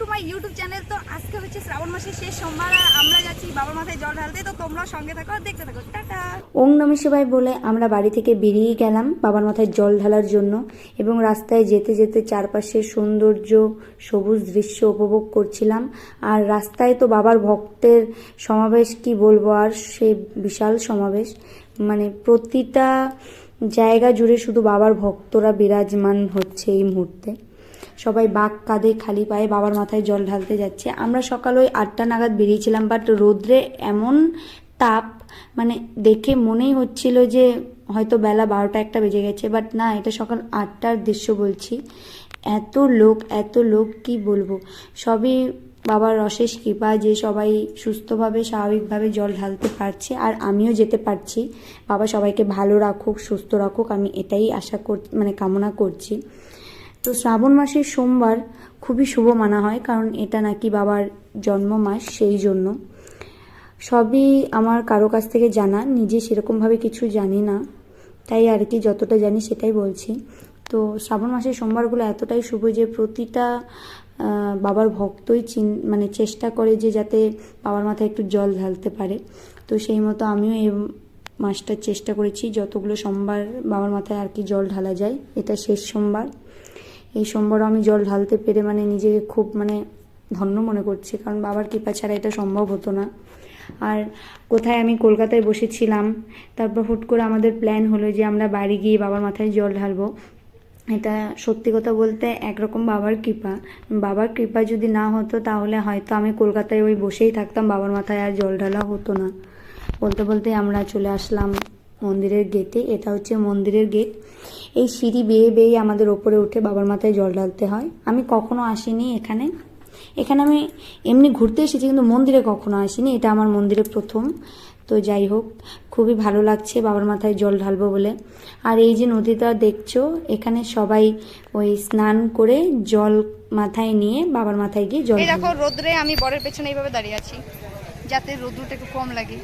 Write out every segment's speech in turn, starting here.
To my YouTube channel তো আজকে হচ্ছে শ্রাবণ মাসের শেষ সোমবার, আর আমরা যাচ্ছি বাবার মাথায় জল ঢালতে, তো তোমরাও সঙ্গে থাকো আর দেখতে থাকো। টাটা! ওং নমঃ শিবায় বলে আমরা বাড়ি থেকে বেরিয়ে গেলাম বাবার মাথায় জল ঢালার জন্য এবং রাস্তায় যেতে যেতে চারপাশে সৌন্দর্য, সবুজ দৃশ্য উপভোগ করছিলাম। আর রাস্তায় তো বাবার ভক্তের সমাবেশ, কি বলব আর, সে বিশাল সমাবেশ। মানে প্রতিটা জায়গা জুড়ে শুধু বাবার ভক্তরা বিরাজমান হচ্ছে এই মুহূর্তে। সবাই বাঘ কাঁধে খালি পায়ে বাবার মাথায় জল ঢালতে যাচ্ছে। আমরা সকাল ওই আটটা নাগাদ বেরিয়েছিলাম বাট রোদ্রে এমন তাপ মানে দেখে মনেই হচ্ছিল যে হয়তো বেলা বারোটা একটা বেজে গেছে বাট না, এটা সকাল আটটার দৃশ্য বলছি। এত লোক এত লোক, কি বলব? সবই বাবার অশেষ কৃপা যে সবাই সুস্থভাবে, স্বাভাবিকভাবে জল ঢালতে পারছে, আর আমিও যেতে পারছি। বাবা সবাইকে ভালো রাখুক, সুস্থ রাখুক, আমি এটাই আশা কর মানে কামনা করছি। তো শ্রাবণ মাসের সোমবার খুবই শুভ মানা হয়, কারণ এটা নাকি বাবার জন্ম মাস সেই জন্য। সবই আমার কারও কাছ থেকে জানা, নিজে সেরকমভাবে কিছু জানি না, তাই আর কি যতটা জানি সেটাই বলছি। তো শ্রাবণ মাসের সোমবারগুলো এতটাই শুভ যে প্রতিটা বাবার ভক্তই চিন মানে চেষ্টা করে যে যাতে বাবার মাথায় একটু জল ঢালতে পারে। তো সেই মতো আমিও এই মাসটার চেষ্টা করেছি, যতগুলো সোমবার বাবার মাথায় আর কি জল ঢালা যায়, এটা শেষ সোমবার। এই সোমবারও আমি জল ঢালতে পেরে মানে নিজেকে খুব মানে ধন্য মনে করছি, কারণ বাবার কৃপা ছাড়া এটা সম্ভব হতো না। আর কোথায় আমি কলকাতায় বসেছিলাম, তারপর হুট করে আমাদের প্ল্যান হলো যে আমরা বাড়ি গিয়ে বাবার মাথায় জল ঢালবো। এটা সত্যি কথা বলতে একরকম বাবার কৃপা। বাবার কৃপা যদি না হতো তাহলে হয়তো আমি কলকাতায় ওই বসেই থাকতাম, বাবার মাথায় আর জল ঢালা হতো না। বলতে বলতে আমরা চলে আসলাম মন্দিরের গেটে এটা হচ্ছে মন্দিরের গেট এই সিঁড়ি বেয়ে বেয়ে আমাদের ওপরে উঠে বাবার মাথায় জল ঢালতে হয়। আমি কখনো আসিনি এখানে। এখানে আমি এমনি ঘুরতে এসেছি কিন্তু মন্দিরে কখনো আসিনি। এটা আমার মন্দিরে প্রথম। তো যাই হোক খুবই ভালো লাগছে বাবার মাথায় জল ঢালবো বলে। আর এই যে নদীটা দেখছ এখানে সবাই ওই স্নান করে জল মাথায় নিয়ে বাবার মাথায় গিয়ে জল দেখো রোদ্রে আমি বরের পেছনে এইভাবে দাঁড়িয়ে আছি যাতে রোদ্রুটা একটু কম লাগে।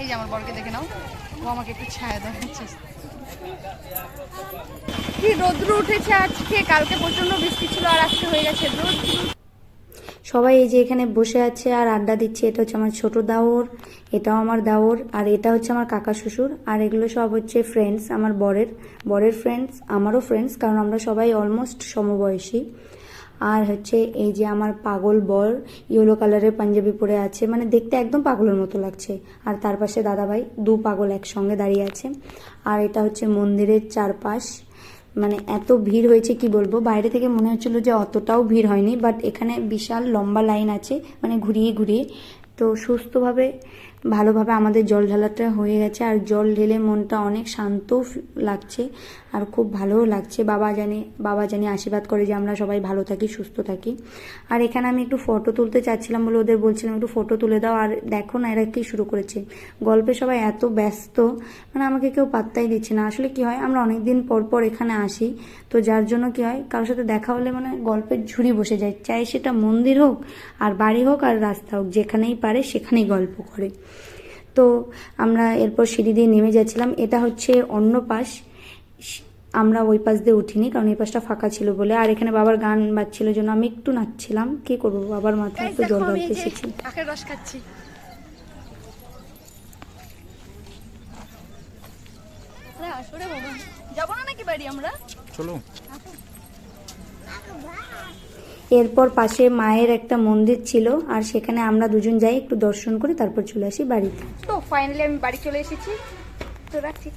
এই যে আমার বরকে দেখে নাও। ও আমাকে একটু ছায়া দেখাচ্ছে। কি রোদ্র উঠেছে আজকে? কালকে প্রচণ্ড বৃষ্টি ছিল আর আজকে হয়ে গেছে রোদ। সবাই এই যে এখানে বসে আছে আর আড্ডা দিচ্ছে। এটা হচ্ছে আমার ছোট দাওর, এটাও আমার দাওর, আর এটা হচ্ছে আমার কাকা শ্বশুর, আর এগুলো সব হচ্ছে ফ্রেন্ডস আমার বরের বরের ফ্রেন্ডস আমারও ফ্রেন্ডস কারণ আমরা সবাই অলমোস্ট সমবয়সী। আর হচ্ছে এই যে আমার পাগল বর ইয়েলো কালারের পাঞ্জাবি পরে আছে মানে দেখতে একদম পাগলের মতো লাগছে। আর তার পাশে দাদাভাই দু পাগল একসঙ্গে দাঁড়িয়ে আছে। আর এটা হচ্ছে মন্দিরের চারপাশ। মানে এত ভিড় হয়েছে, কি বলব? বাইরে থেকে মনে হচ্ছিল যে অতটাও ভিড় হয়নি বাট এখানে বিশাল লম্বা লাইন আছে মানে ঘুরিয়ে ঘুরিয়ে। তো সুস্থভাবে ভালোভাবে আমাদের জল ঢালাটা হয়ে গেছে, আর জল ঢেলে মনটা অনেক শান্ত লাগছে, আর খুব ভালোও লাগছে। বাবা জানে, বাবা জানি আশীর্বাদ করে যে আমরা সবাই ভালো থাকি, সুস্থ থাকি। আর এখানে আমি একটু ফটো তুলতে চাচ্ছিলাম বলে ওদের বলছিলাম, একটু ফটো তুলে দাও। আর দেখো না এরা কি শুরু করেছে। গল্পে সবাই এত ব্যস্ত মানে আমাকে কেউ পাত্তাই দিচ্ছে না। আসলে কি হয়, আমরা অনেক দিন পর পর এখানে আসি, তো যার জন্য কি হয়, কারোর সাথে দেখা হলে মানে গল্পের ঝুড়ি বসে যায়। চাই সেটা মন্দির হোক, আর বাড়ি হোক, আর রাস্তা হোক, যেখানেই পারে সেখানেই গল্প করে। তো আমরা এরপর সিঁড়ি দিয়ে নেমে যাচ্ছিলাম। এটা হচ্ছে অন্য পাশ। আমরা ওই পাশ দিয়ে উঠিনি কারণ এই পাশটা ফাঁকা ছিল বলে। আর এখানে বাবার গান বাজছিল জন্য আমি একটু নাচছিলাম। কি করব? বাবার মাথায় একটু জল যে এসেছি। রস খাচ্ছি। যাব না নাকি বাড়ি আমরা? চলো। এরপর পাশে মায়ের একটা মন্দির ছিল, আর সেখানে আমরা দুজন যাই একটু দর্শন করে, তারপর চলে আসি বাড়িতে। তো ফাইনালি আমি বাড়ি চলে এসেছি। তো রাখছি